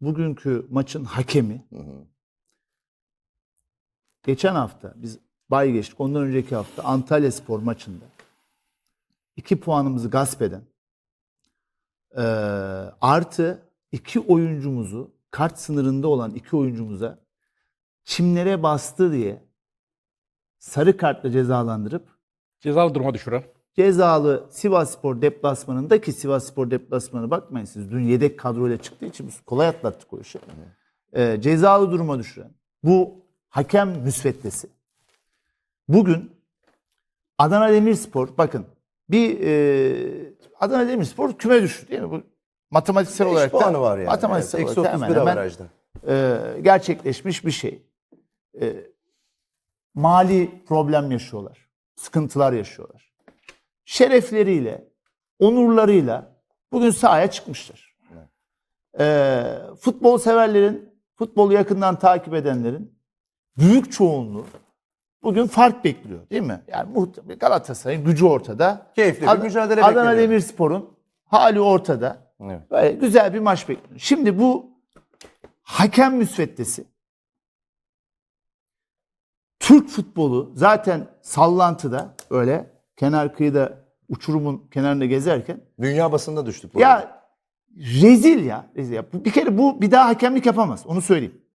bugünkü maçın hakemi Hı hı. geçen hafta biz bay geçtik. Ondan önceki hafta Antalya Spor maçında iki puanımızı gasp eden eee, artı iki oyuncumuzu kart sınırında olan iki oyuncumuza çimlere bastı diye sarı kartla cezalandırıp Cezalı duruma düşüren. Cezalı Sivas Spor deplasmanında ki Sivas Spor deplasmanı bakmayın siz dün yedek kadroyla çıktığı için biz kolay atlattık o işi. Ee, cezalı duruma düşüren bu hakem müsveddesi. Bugün Adana Demirspor bakın bir e, Adana Demirspor küme düştü değil mi? Bu matematiksel Beş olarak da puanı var yani. matematiksel Evet, olarak da 31 hemen hemen e, gerçekleşmiş bir şey. E, mali problem yaşıyorlar. Sıkıntılar yaşıyorlar. Şerefleriyle, onurlarıyla bugün sahaya çıkmışlar. E, futbol severlerin, futbolu yakından takip edenlerin büyük çoğunluğu bugün fark bekliyor değil mi? Yani Galatasaray'ın gücü ortada. Keyifli bir Ad- mücadele Adana. Demirspor'un hali ortada. Evet. Böyle güzel bir maç bekliyor. Şimdi bu hakem müsveddesi Türk futbolu zaten sallantıda öyle kenar kıyıda uçurumun kenarında gezerken Dünya basında düştük. bu arada. ya rezil ya. Rezil ya. Bir kere bu bir daha hakemlik yapamaz. Onu söyleyeyim.